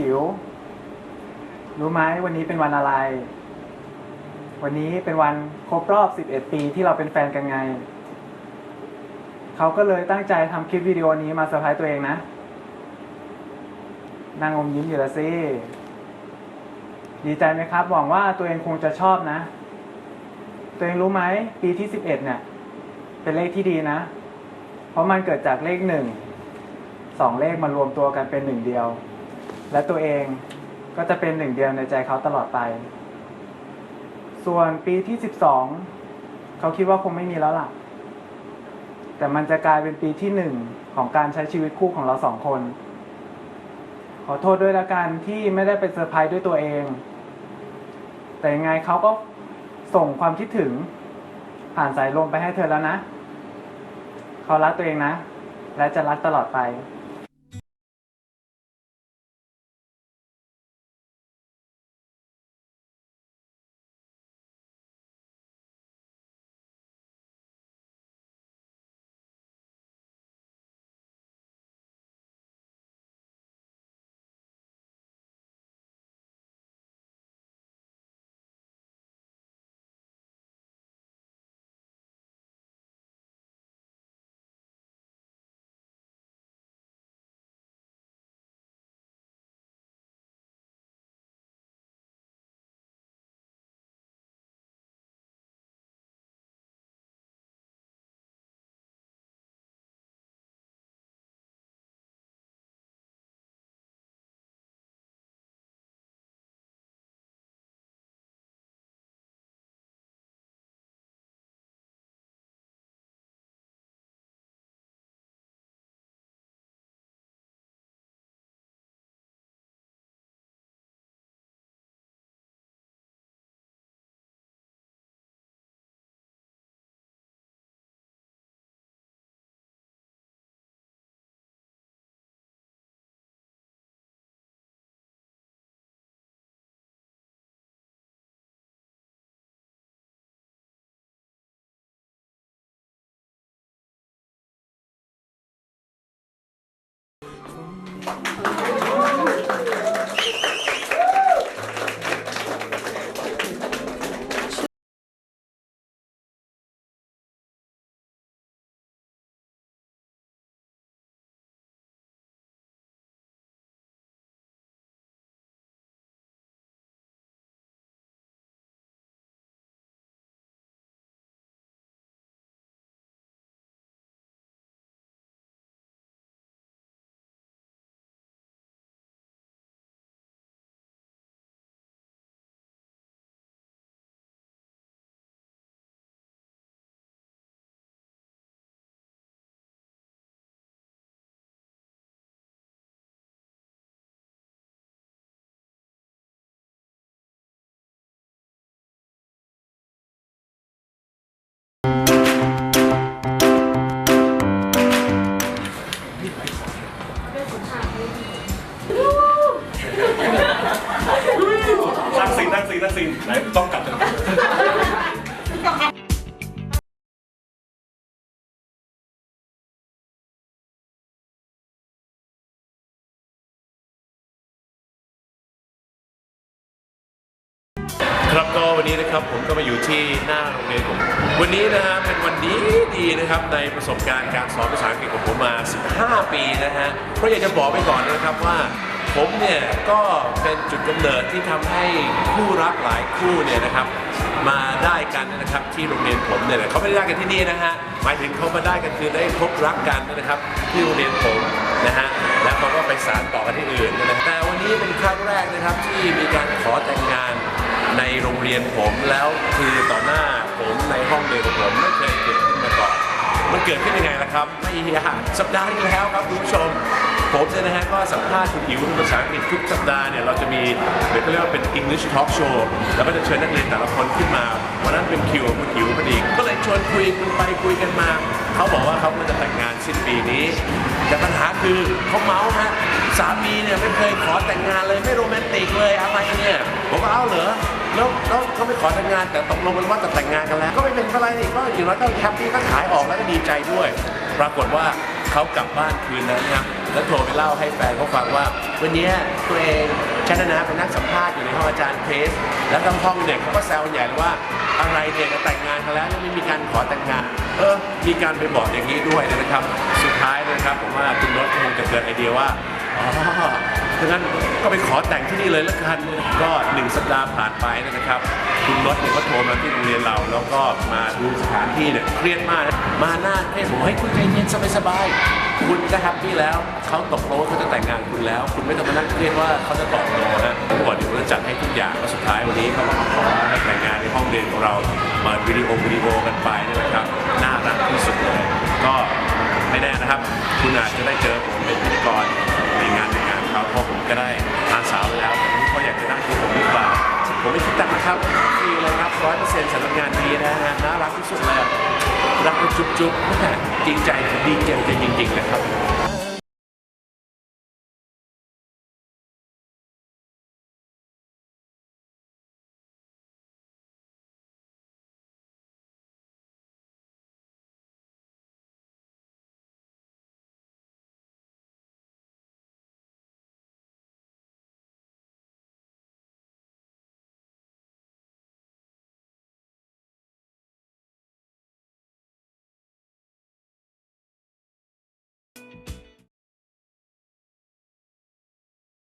อิ๋วรู้ไหมวันนี้เป็นวันอะไร วันนี้เป็นวันครบรอบ 11 ปีที่เราเป็นแฟนกันไง เขาก็เลยตั้งใจทำคลิปวิดีโอนี้มาเซอร์ไพรส์ตัวเองนะ นางอมยิ้มอยู่ล้วสิ ดีใจไหมครับ หวังว่าตัวเองคงจะชอบนะ ตัวเองรู้ไหม ปีที่ 11 เนี่ย เป็นเลขที่ดีนะ เพราะมันเกิดจากเลขหนึ่ง สองเลขมารวมตัวกันเป็นหนึ่งเดียว และตัวเองก็จะเป็นหนึ่งเดียวในใจเขาตลอดไป ส่วนปีที่ 12 เขาคิดว่าคงไม่มีแล้วล่ะ แต่มันจะกลายเป็นปีที่หนึ่งของการใช้ชีวิตคู่ของเราสองคน ขอโทษด้วยละกันที่ไม่ได้เป็นเซอร์ไพรส์ด้วยตัวเอง แต่ยังไงเขาก็ส่งความคิดถึงผ่านสายลมไปให้เธอแล้วนะ เขารักตัวเองนะ และจะรักตลอดไป ซีนนั่งซีนนั่งซีนไหนต้องกลับกันครับก็วันนี้นะครับผมก็มาอยู่ที่หน้าโรงเรียนผมวันนี้นะฮะเป็นวันดีดีนะครับในประสบการณ์การสอนภาษาอังกฤษของผมมา 15 ปีนะฮะเพราะอยากจะบอกไปก่อนนะครับว่า ผมเนี่ยก็เป็นจุดกำเนิดที่ทำให้คู่รักหลายคู่เนี่ยนะครับ มาได้กันนะครับที่โรงเรียนผมเนี่ยนะเขาไม่ได้ได้กันที่นี่นะฮะหมายถึงเขามาได้กันคือได้พบรักกันนะครับ ที่โรงเรียนผมนะฮะแล้วเขาก็ไปสานต่อกันที่อื่นนะแต่วันนี้เป็นครั้งแรกนะครับที่มีการขอแต่งงานในโรงเรียนผมแล้วคือต่อหน้าผมในห้องเรียนของผมไม่เคยเกิดขึ้นมาก่อน มันเกิดขึ้นยังไงล่ะครับไม่ยากสัปดาห์ที่แล้วครับคุณผู้ชม ผมเนี่ยนะฮะก็สัมภาษณ์คุณอิ๋วภาษาอังกฤษทุกสัปดาห์เนี่ยเราจะมีเดี๋ยวเรียกว่าเป็น English Talk Show แล้วก็จะเชิญนักเรียนแต่ละคนขึ้นมาวันนั้นเป็นคิวของคุณอิ๋วพอดีก็เลยชวนคุยกันไปคุยกันมา เขาบอกว่าเขาจะแต่งงานสิ้นปีนี้ แต่ปัญหาคือเขาเมาส์ฮะสามีเนี่ยไม่เคยขอแต่งงานเลยไม่โรแมนติกเลยอะไรเนี่ย ผมก็เอาเหรอแล้วแล้วเขาไม่ขอแต่งงานแต่ตกลงกันว่าจะแต่งงานกันแล้ว ก็ไม่เป็นอะไรนี่ก็อย่างน้อยก็แฮปปี้ก็ขายออกแล้วก็ดีใจด้วย ปรากฏว่าเขากลับบ้านคืนนั้นครับแล้วโทรไปเล่าให้แฟนเขาฟังว่า วันนี้ตัวเองฉันะนะเป็นนักสัมภาษณ์อยู่ในห้องอาจารย์เพสแล้วทั้งห้องเด็กเขาก็แซวใหญ่เลยว่าอะไรเนี่ยจะแต่งงานกันแล้วยังไม่มีการขอแต่งงาน เออมีการไปบอกอย่างนี้ด้วยนะครับ สุดท้ายนะครับผมว่าคุณรถคงจะเกิดไอเดียว่า ดังนั้นก็ไปขอแต่งที่นี่เลยละกันก็หนึ่งสัปดาห์ผ่านไปนะครับ คุณรถเนี่ยก็โทรมาที่โรงเรียนเรา แล้วก็มาดูสถานที่เนี่ยเครียดมากนะมาหน้าเครียดผมให้คุณใจเย็นสบายๆคุณก็แฮปปี้แล้วเขาตกลงว่าเขาจะแต่งงานคุณแล้ว คุณไม่ต้องมานั่งเครียดว่าเขาจะตอบโนนะผมบอกเดี๋ยวจะจัดให้ทุกอย่างแล้วสุดท้ายวันนี้เขามาขอให้แต่งงานในห้องเรียนของเราเปิดวิดีโอวิดีโอกันไปนยนะครับน่ารักที่สุดเลยก็ ไม่แน่นะครับ คุณอาจจะได้เจอผมเป็นพิธีกรในงานในงานเขาเพราะผมก็ได้อาสาวแล้วเขาอยากจะนั่งคุยผมหรือเปล่าผมไม่คิดตังค์นะครับฟรีเลยครับร้อยเปอร์เซ็นต์สำหรับงานนี้นะฮะน่ารักที่สุดเลยรักจุ๊บจุ๊บจริงใจดีเจจริงๆนะครับ